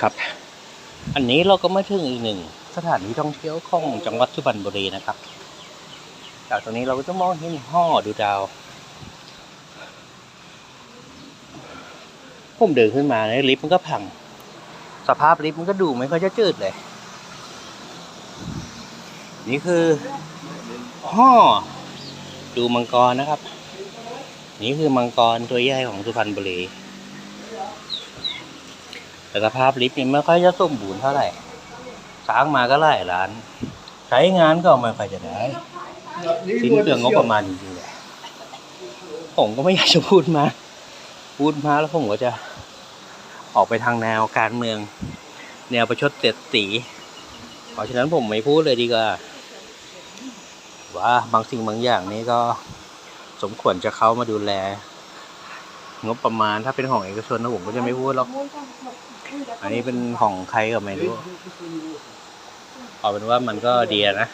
ครับ อันนี้เราก็มาถึงอีกหนึ่งสถานที่ท่องเที่ยวของจังหวัดสุพรรณบุรีนะครับ จากตรงนี้เราก็จะมองเห็นห่อดูดาวผมเดินขึ้นมาเนี่ยลิฟต์มันก็พัง สภาพลิฟต์มันก็ดูไม่ค่อยจะจืดเลย นี่คือห่อดูมังกรนะครับ นี่คือมังกรตัวใหญ่ของสุพรรณบุรี แต่สภาพลิฟต์นี่ไม่ค่อยจะสมบูรณ์เท่าไหร่สร้างมาก็หลายล้าน ใช้งานก็ไม่ค่อยจะได้สิ้นเปลืองงบประมาณจริงๆเลยผมก็ไม่อยากจะพูดมา พูดมาแล้วผมก็จะออกไปทางแนวการเมือง แนวประชดเสียดสีเพราะฉะนั้นผมไม่พูดเลยดีกว่า ว่าบางสิ่งบางอย่างนี้ก็สมควรจะเข้ามาดูแล งบประมาณถ้าเป็นของเอกชนนะผมก็จะไม่พูดหรอก อันนี้เป็นของใครก็ไม่รู้เอาเป็นว่ามันก็ดีอะนะ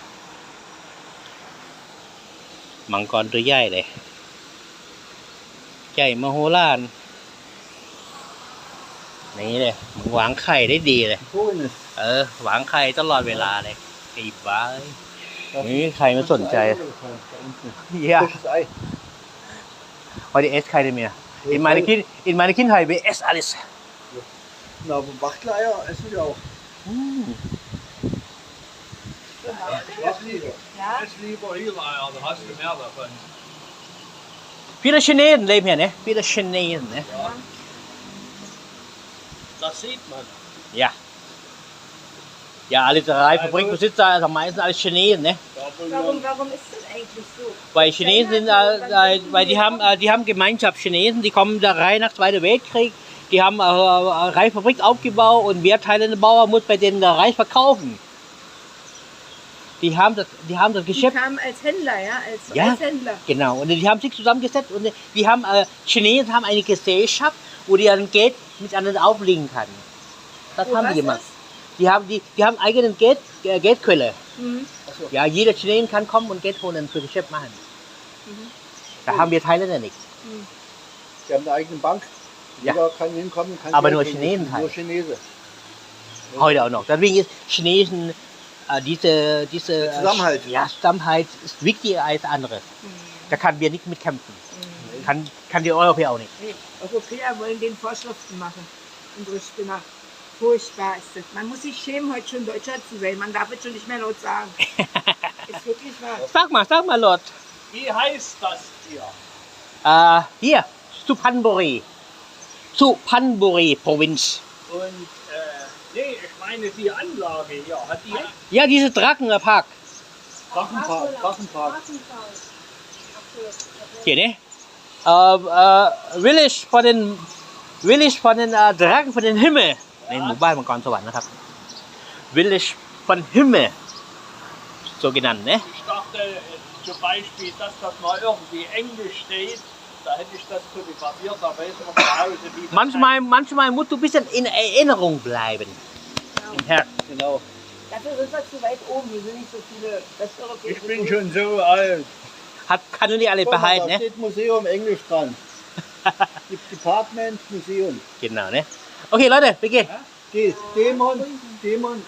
มังกรตัวใหญ่เลยใหญ่มโหฬารนี่เลยมึงวางไข่ได้ดีเลย Grünes. เออวางไข่ตลอดเวลาเลยไอ้บ้าเอ้ยไม่มีใครมาสนใจ Ja, Frisches Ei. heute esst keine mehr. In meiner, kind, in meiner Kindheit, wir essen alles. Na, aber Wachteleier essen wir auch. Was lieber? Ja, Ess lieber Hühnereier, da hast du mehr davon. Viele Chinesen leben hier, ne? Viele Chinesen, ne? Das sieht man. Ja. Ja, alle drei Fabrikbesitzer, also meistens alles Chinesen, ne? Warum, warum ist das eigentlich so? Weil Chinesen sind, äh, äh, weil die haben, äh, die haben Gemeinschaft Chinesen, die kommen da rein nach Zweiter Weltkrieg, die haben äh, eine Reisfabrik aufgebaut und wer teilende Bauer muss bei denen der Reis verkaufen. Die haben das, die haben das Die Geschäft, kamen als Händler, ja, als Ja. Reishändler. genau, und die haben sich zusammengesetzt und die haben, äh, Chinesen haben eine Gesellschaft, wo die dann Geld miteinander auflegen kann. Das Wo, haben die gemacht. ist? Die haben, die, die haben eigenen Geld, äh, Geldquelle. Mhm. Ja, jeder Chinesen kann kommen und Geld holen für Geschäft machen. Mhm. Da haben wir Thailänder nicht. Die haben eine eigene Bank. Ja. Jeder kann hinkommen. Kann Aber Geld nur. Chinesen halt. Nur Chinese. Heute auch noch. Deswegen ist Chinesen äh, diese, diese Der Zusammenhalt. Äh, ja, Zusammenhalt ist wichtiger als andere. Da kann wir nicht mitkämpfen. Kann, kann die Europäer auch nicht. Nee, Europäer wollen den Vorschriften machen. Unsere Spinner. Furchtbar ist das. Man muss sich schämen, heute schon Deutscher zu sein. Man darf es schon nicht mehr laut sagen. ist wirklich wahr. Sag mal, sag mal, Lord. Wie heißt das hier? Äh, hier, Suphanburi. Suphanburi Provinz. Und, äh, nee, ich meine die Anlage hier. Hat die Ja, diese Drakenpark. Drachenpark. Drachenpark. Hier, ne? Äh, äh, Village von den Village von den äh, Drachen von den Himmel ในหมู่บ้านมังกรสวรรค์นะครับ Village von Himmel so genannt ne Ich dachte äh, zum Beispiel, dass das mal irgendwie Englisch steht. Da hätte ich das fotografiert, da weiß man zu Hause, wie das manchmal manchmal musst du ein bisschen in Erinnerung bleiben im Herz Genau. Dafür sind wir zu weit oben. Hier sind nicht so viele heißt. westeuropäische Ich bin schon so alt. hat kann du nicht alle Guck mal, behalten da ne steht Museum Englisch dran. Die Department Museum. genau ne Okey, lah deh, pergi. Okey, timun, timun.